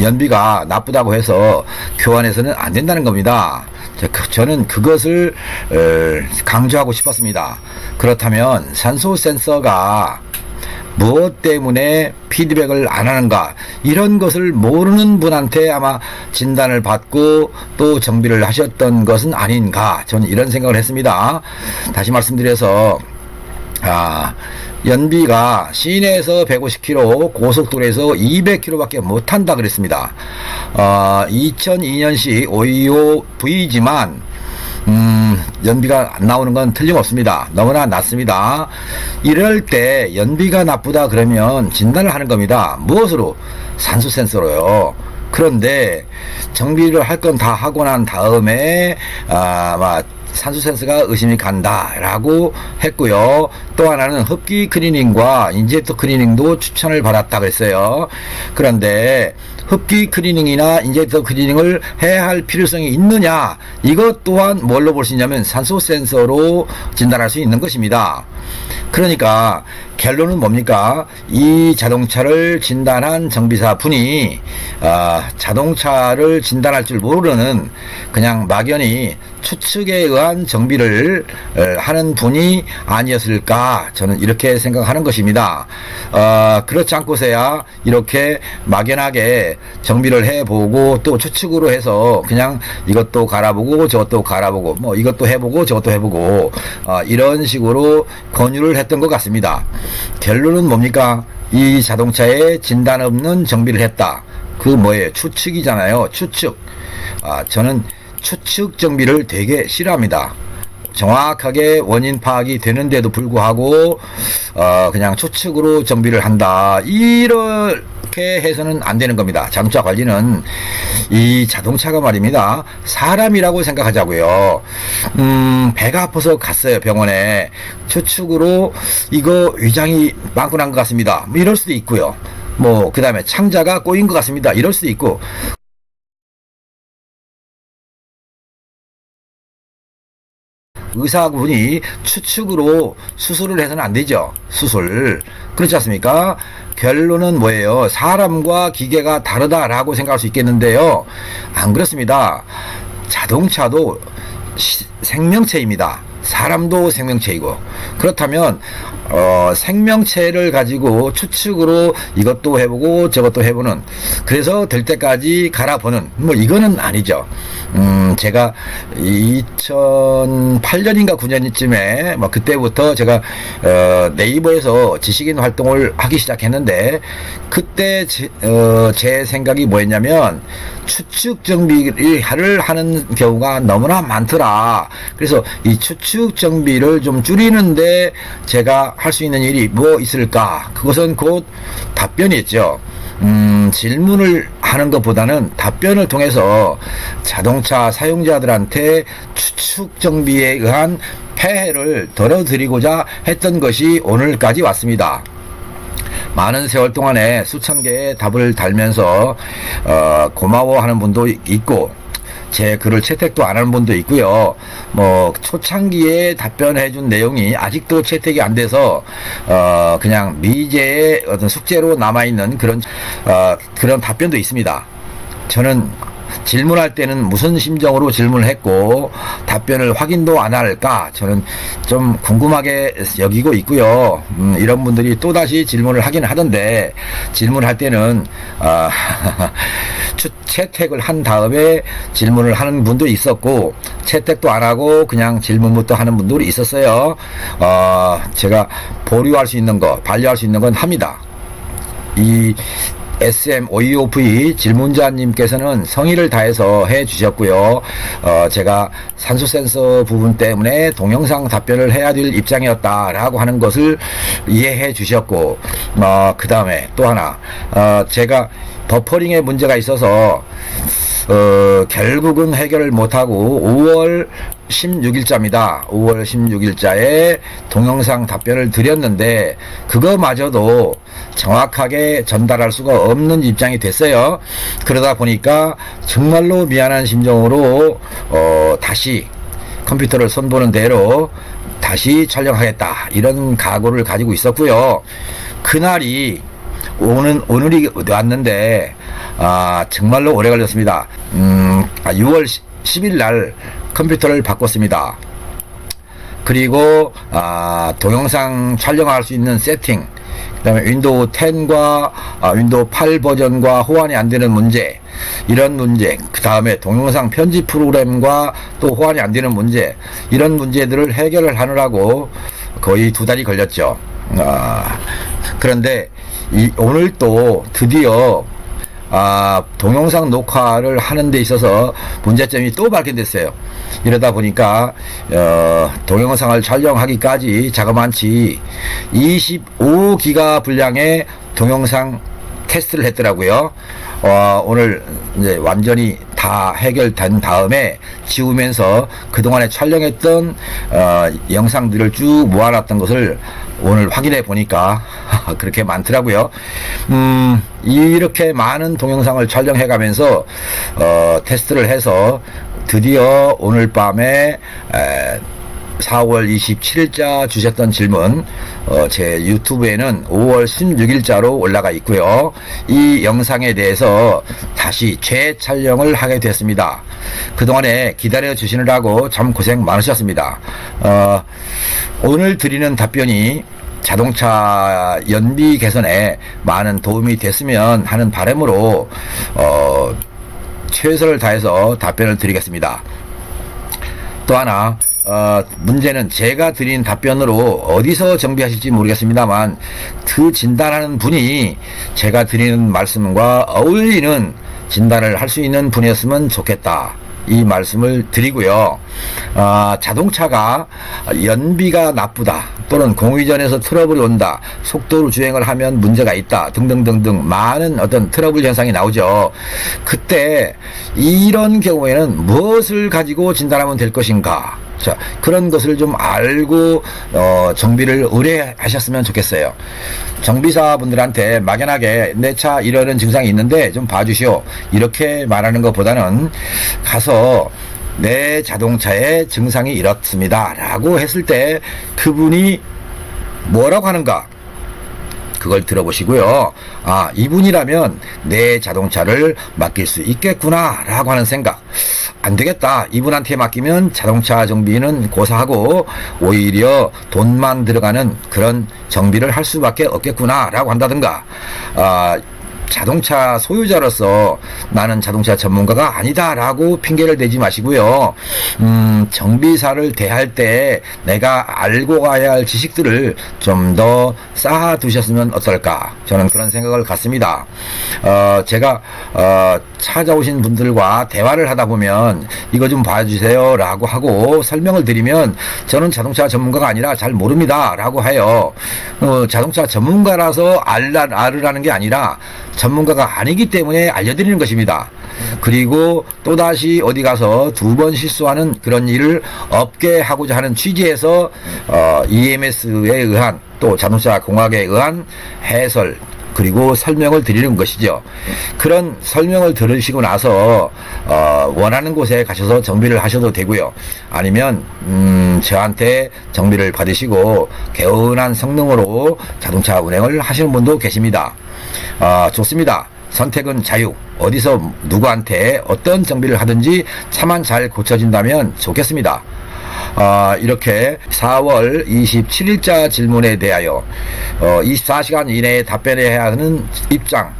연비가 나쁘다고 해서 교환해서는 안 된다는 겁니다. 저- 그- 저는 그것을 어, 강조하고 싶었습니다. 그렇다면 산소 센서가 무엇 때문에 피드백을 안 하는가 이런 것을 모르는 분한테 아마 진단을 받고 또 정비를 하셨던 것은 아닌가 저는 이런 생각을 했습니다. 다시 말씀드려서 아, 연비가 시내에서 150km, 고속도로에서 200km밖에 못한다 그랬습니다. 어, 2002년식 525V지만 음, 연비가 안 나오는 건 틀림없습니다. 너무나 낮습니다. 이럴 때 연비가 나쁘다 그러면 진단을 하는 겁니다. 무엇으로? 산소 센서로요. 그런데 정비를 할 건 다 하고 난 다음에 아, 막 산소 센서가 의심이 간다라고 했고요. 또 하나는 흡기 클리닝과 인젝터 클리닝도 추천을 받았다 그랬어요. 그런데 흡기 클리닝이나 인젝터 클리닝을 해야 할 필요성이 있느냐? 이것 또한 뭘로 볼 수 있냐면 산소 센서로 진단할 수 있는 것입니다. 그러니까 결론은 뭡니까? 이 자동차를 진단한 정비사 분이 아, 자동차를 진단할 줄 모르는 그냥 막연히 추측에 의한 정비를 어, 하는 분이 아니었을까 저는 이렇게 생각하는 것입니다. 어, 그렇지 않고서야 이렇게 막연하게 정비를 해보고 또 추측으로 해서 그냥 이것도 갈아보고 저것도 갈아보고 뭐 이것도 해보고 저것도 해보고 어, 이런 식으로 권유를 했던 것 같습니다. 결론은 뭡니까? 이 자동차에 진단 없는 정비를 했다. 그 뭐예요? 추측이잖아요. 추측. 아, 저는 추측 정비를 되게 싫어합니다. 정확하게 원인 파악이 되는데도 불구하고 어, 그냥 추측으로 정비를 한다. 이 렇게 해서는 안 되는 겁니다. 자동차 관리는 이 자동차가 말입니다. 사람이라고 생각하자고요. 음, 배가 아파서 갔어요 병원에 추측으로 이거 위장이 빵꾸 난것 같습니다. 뭐 이럴 수도 있고요. 뭐 그 다음에 창자가 꼬인 것 같습니다. 이럴 수도 있고 의사분이 추측으로 수술을 해서는 안 되죠. 수술. 그렇지 않습니까? 결론은 뭐예요? 사람과 기계가 다르다라고 생각할 수 있겠는데요. 안 그렇습니다. 자동차도 시- 생명체입니다. 사람도 생명체이고 그렇다면 어, 생명체를 가지고 추측으로 이것도 해보고 저것도 해보는 그래서 될 때까지 갈아보는 뭐 이거는 아니죠. 음, 제가 2008년인가 9년쯤에 뭐 그때부터 제가 어, 네이버에서 지식인 활동을 하기 시작했는데 그때 제, 어, 제 생각이 뭐였냐면 추측 정비를 하는 경우가 너무나 많더라. 그래서 이 추측 정비를 좀 줄이는데 제가 할 수 있는 일이 뭐 있을까? 그것은 곧 답변이었죠. 음, 질문을 하는 것보다는 답변을 통해서 자동차 사용자들한테 추측 정비에 의한 폐해를 덜어드리고자 했던 것이 오늘까지 왔습니다. 많은 세월 동안에 수천 개의 답을 달면서 어, 고마워하는 분도 있고 제 글을 채택도 안 하는 분도 있고요. 뭐 초창기에 답변해 준 내용이 아직도 채택이 안 돼서 어 그냥 미제의 어떤 숙제로 남아 있는 그런 어 그런 답변도 있습니다. 저는 질문할 때는 무슨 심정으로 질문을 했고 답변을 확인도 안 할까 저는 좀 궁금하게 여기고 있고요. 음, 이런 분들이 또 다시 질문을 하긴 하던데 질문할 때는 아, 추- 채택을 한 다음에 질문을 하는 분도 있었고 채택도 안 하고 그냥 질문부터 하는 분들이 있었어요. 어, 제가 보류할 수 있는 거, 반려할 수 있는 건 합니다. 이 SM OEOV 질문자님께서는 성의를 다해서 해 주셨고요. 어, 제가 산소 센서 부분 때문에 동영상 답변을 해야 될 입장이었다라고 하는 것을 이해해 주셨고, 어, 그 다음에 또 하나, 어, 제가 버퍼링에 문제가 있어서 어, 결국은 해결을 못하고 5월 16일자입니다. 5월 16일자에 동영상 답변을 드렸는데 그거마저도 정확하게 전달할 수가 없는 입장이 됐어요. 그러다 보니까 정말로 미안한 심정으로 어, 다시 컴퓨터를 손보는 대로 다시 촬영하겠다 이런 각오를 가지고 있었고요. 그날이 오는 오늘이 왔는데 아 정말로 오래 걸렸습니다. 음, 아, 6월 10일 날 컴퓨터를 바꿨습니다. 그리고 아, 동영상 촬영할 수 있는 세팅, 그 다음에 윈도우 10과 아, 윈도우 8 버전과 호환이 안 되는 문제, 이런 문제, 그 다음에 동영상 편집 프로그램과 또 호환이 안 되는 문제, 이런 문제들을 해결을 하느라고 거의 두 달이 걸렸죠. 아, 그런데 이, 오늘 또 드디어 아, 동영상 녹화를 하는 데 있어서 문제점이 또 발견됐어요. 이러다 보니까 어, 동영상을 촬영하기까지 자그만치 25기가 분량의 동영상 테스트를 했더라고요. 어, 오늘 이제 완전히 다 해결된 다음에 지우면서 그동안에 촬영했던 어, 영상들을 쭉 모아놨던 것을 오늘 확인해 보니까 그렇게 많더라고요. 음, 이렇게 많은 동영상을 촬영해 가면서 어, 테스트를 해서 드디어 오늘 밤에 에, 4월 27일자 주셨던 질문 어, 제 유튜브에는 5월 16일자로 올라가 있고요. 이 영상에 대해서 다시 재촬영을 하게 됐습니다. 그동안에 기다려 주시느라고 참 고생 많으셨습니다. 어, 오늘 드리는 답변이 자동차 연비 개선에 많은 도움이 됐으면 하는 바람으로 어, 최선을 다해서 답변을 드리겠습니다. 또 하나 어, 문제는 제가 드린 답변으로 어디서 정비하실지 모르겠습니다만 그 진단하는 분이 제가 드리는 말씀과 어울리는 진단을 할 수 있는 분이었으면 좋겠다. 이 말씀을 드리고요. 아, 자동차가 연비가 나쁘다 또는 공회전에서 트러블이 온다 속도로 주행을 하면 문제가 있다 등등등등 많은 어떤 트러블 현상이 나오죠. 그때 이런 경우에는 무엇을 가지고 진단하면 될 것인가? 자, 그런 것을 좀 알고 어, 정비를 의뢰하셨으면 좋겠어요. 정비사분들한테 막연하게 내 차 이러는 증상이 있는데 좀 봐주시오. 이렇게 말하는 것보다는 가서 내 자동차의 증상이 이렇습니다. 라고 했을 때 그분이 뭐라고 하는가? 그걸 들어보시고요. 아, 이분이라면 내 자동차를 맡길 수 있겠구나, 라고 하는 생각. 안 되겠다. 이분한테 맡기면 자동차 정비는 고사하고 오히려 돈만 들어가는 그런 정비를 할 수밖에 없겠구나, 라고 한다든가. 아, 자동차 소유자로서 나는 자동차 전문가가 아니다라고 핑계를 대지 마시고요. 음, 정비사를 대할 때 내가 알고 가야 할 지식들을 좀 더 쌓아 두셨으면 어떨까? 저는 그런 생각을 갖습니다. 어, 제가 어, 찾아오신 분들과 대화를 하다 보면 이거 좀 봐주세요 라고 하고 설명을 드리면 저는 자동차 전문가가 아니라 잘 모릅니다 라고 해요. 어, 자동차 전문가라서 알라, 알으라는 게 아니라 전문가가 아니기 때문에 알려드리는 것입니다. 그리고 또다시 어디 가서 두 번 실수하는 그런 일을 없게 하고자 하는 취지에서 어, EMS에 의한 또 자동차 공학에 의한 해설 그리고 설명을 드리는 것이죠. 그런 설명을 들으시고 나서 어, 원하는 곳에 가셔서 정비를 하셔도 되고요. 아니면 음, 저한테 정비를 받으시고 개운한 성능으로 자동차 운행을 하시는 분도 계십니다. 아, 좋습니다. 선택은 자유. 어디서 누구한테 어떤 정비를 하든지 차만 잘 고쳐진다면 좋겠습니다. 아, 이렇게 4월 27일자 질문에 대하여 어, 24시간 이내에 답변해야 하는 입장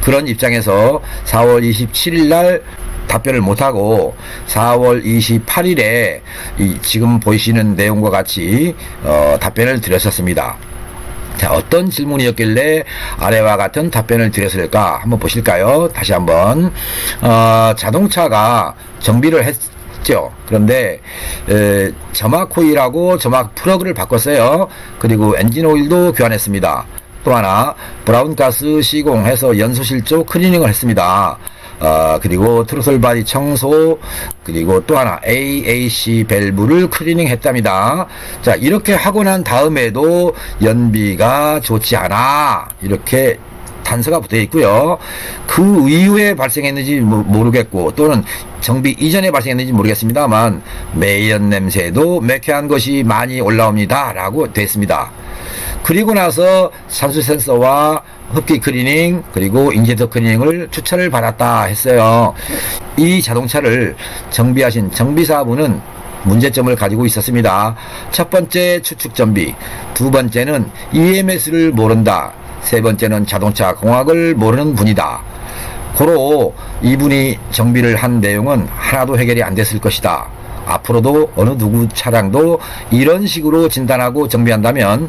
그런 입장에서 4월 27일 날 답변을 못하고 4월 28일에 이 지금 보이시는 내용과 같이 어, 답변을 드렸었습니다. 자, 어떤 질문이었길래 아래와 같은 답변을 드렸을까 한번 보실까요? 다시 한번 어, 자동차가 정비를 했 죠. 그런데 에, 점막 코일하고 점막 플러그를 바꿨어요. 그리고 엔진 오일도 교환했습니다. 또 하나 브라운 가스 시공해서 연소실 쪽 클리닝을 했습니다. 아, 그리고 트로슬 바디 청소, 그리고 또 하나 AAC 밸브를 클리닝 했답니다. 자, 이렇게 하고 난 다음에도 연비가 좋지 않아. 이렇게 단서가 붙어 있고요. 그 이후에 발생했는지 모- 모르겠고 또는 정비 이전에 발생했는지 모르겠습니다만 매연 냄새도 매캐한 것이 많이 올라옵니다 라고 됐습니다. 그리고 나서 산수 센서와 흡기 클리닝 그리고 인젝터 클리닝을 추천을 받았다 했어요. 이 자동차를 정비하신 정비사분은 문제점을 가지고 있었습니다. 첫 번째 추측 정비, 두 번째는 EMS를 모른다. 세 번째는 자동차 공학을 모르는 분이다. 고로 이분이 정비를 한 내용은 하나도 해결이 안 됐을 것이다. 앞으로도 어느 누구 차량도 이런 식으로 진단하고 정비한다면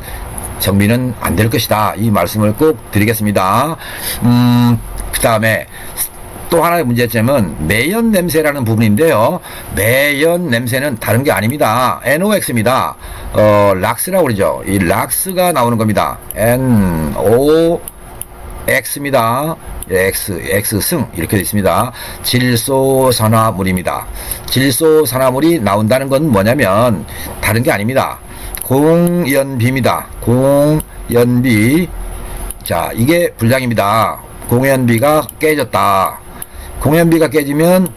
정비는 안 될 것이다. 이 말씀을 꼭 드리겠습니다. 음, 그 다음에 또 하나의 문제점은 매연 냄새라는 부분인데요. 매연 냄새는 다른 게 아닙니다. NOx입니다. 어, 락스라고 그러죠. 이 락스가 나오는 겁니다. NO X입니다. X, X승 이렇게 되어 있습니다. 질소산화물입니다. 질소산화물이 나온다는 건 뭐냐면 다른 게 아닙니다. 공연비입니다. 공연비. 자, 이게 불량입니다. 공연비가 깨졌다. 공연비가 깨지면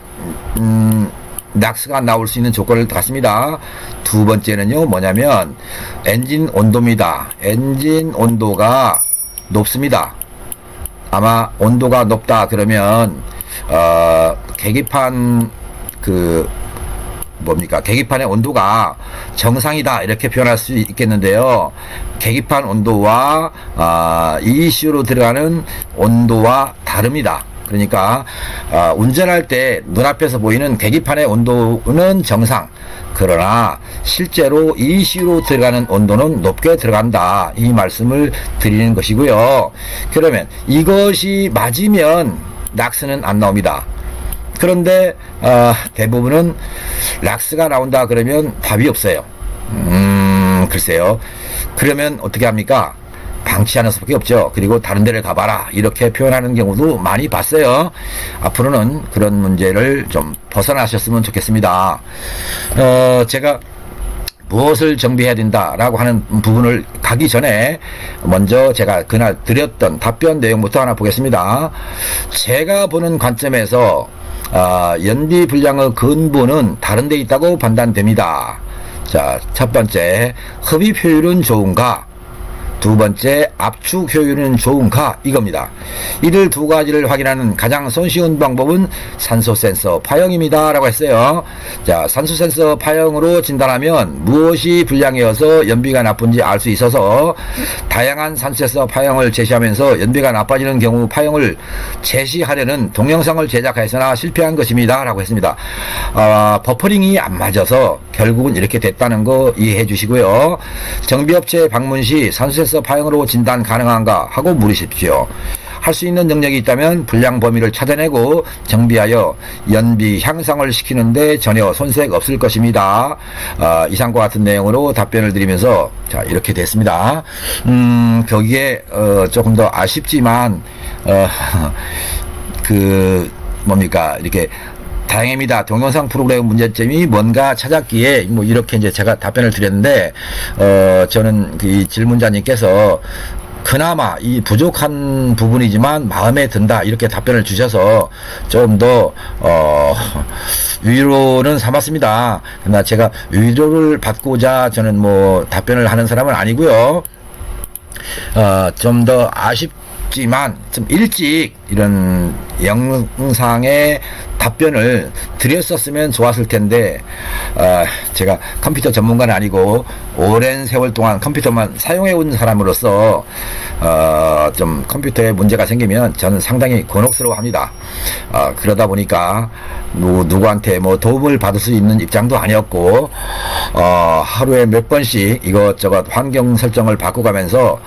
음, 낙스가 나올 수 있는 조건을 갖습니다. 두 번째는요, 뭐냐면 엔진 온도입니다. 엔진 온도가 높습니다. 아마 온도가 높다 그러면 어, 계기판 그 뭡니까 계기판의 온도가 정상이다 이렇게 표현할 수 있겠는데요. 계기판 온도와 아, ECU로 들어가는 온도와 다릅니다. 그러니까 아, 운전할 때 눈앞에서 보이는 계기판의 온도는 정상. 그러나 실제로 ECU로 들어가는 온도는 높게 들어간다. 이 말씀을 드리는 것이고요. 그러면 이것이 맞으면 낙스는 안 나옵니다. 그런데 어, 대부분은 락스가 나온다 그러면 답이 없어요. 음, 글쎄요. 그러면 어떻게 합니까? 방치하는 수밖에 없죠. 그리고 다른 데를 가봐라. 이렇게 표현하는 경우도 많이 봤어요. 앞으로는 그런 문제를 좀 벗어나셨으면 좋겠습니다. 어, 제가 무엇을 정비해야 된다라고 하는 부분을 가기 전에 먼저 제가 그날 드렸던 답변 내용부터 하나 보겠습니다. 제가 보는 관점에서 아, 연비 불량의 근본은 다른 데 있다고 판단됩니다. 자, 첫 번째, 흡입 효율은 좋은가? 두 번째, 압축 효율은 좋은가? 이겁니다. 이들 두 가지를 확인하는 가장 손쉬운 방법은 산소 센서 파형입니다. 라고 했어요. 자, 산소 센서 파형으로 진단하면 무엇이 불량이어서 연비가 나쁜지 알 수 있어서 다양한 산소 센서 파형을 제시하면서 연비가 나빠지는 경우 파형을 제시하려는 동영상을 제작하였으나 실패한 것입니다. 라고 했습니다. 아, 버퍼링이 안 맞아서 결국은 이렇게 됐다는 거 이해해 주시고요. 정비업체 방문 시 산소 센서 파형으로 진단 가능한가 하고 물으십시오. 할 수 있는 능력이 있다면 불량 범위를 찾아내고 정비하여 연비 향상을 시키는데 전혀 손색 없을 것입니다. 아, 이상과 같은 내용으로 답변을 드리면서 자 이렇게 됐습니다. 음 거기에 어, 조금 더 아쉽지만 어, 그 뭡니까 이렇게 다행입니다. 동영상 프로그램 문제점이 뭔가 찾았기에 뭐 이렇게 이제 제가 답변을 드렸는데 어 저는 그 질문자님께서 그나마 이 부족한 부분이지만 마음에 든다 이렇게 답변을 주셔서 좀더 어, 위로는 삼았습니다. 그러나 제가 위로를 받고자 저는 뭐 답변을 하는 사람은 아니고요. 어, 좀 더 아쉽지만 좀 일찍 이런 영상의 답변을 드렸었으면 좋았을 텐데 어, 제가 컴퓨터 전문가는 아니고 오랜 세월 동안 컴퓨터만 사용해 온 사람으로서 어, 좀 컴퓨터에 문제가 생기면 저는 상당히 곤혹스러워합니다. 어, 그러다 보니까 누, 누구한테 뭐 도움을 받을 수 있는 입장도 아니었고 어, 하루에 몇 번씩 이것저것 환경 설정을 바꿔가면서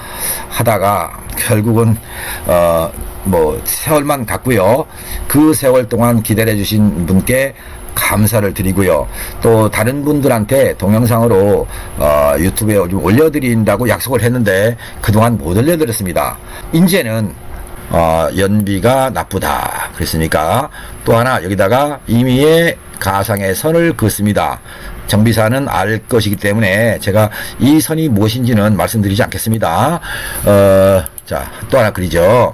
하다가 결국은 어, 뭐 세월만 갔고요. 그 세월 동안 기다려 주신 분께 감사를 드리고요. 또 다른 분들한테 동영상으로 어, 유튜브에 좀 올려드린다고 약속을 했는데 그동안 못 올려드렸습니다. 이제는 어, 연비가 나쁘다. 그랬으니까 또 하나 여기다가 임의의 가상의 선을 긋습니다. 정비사는 알 것이기 때문에 제가 이 선이 무엇인지는 말씀드리지 않겠습니다. 어, 자, 또 하나 그리죠.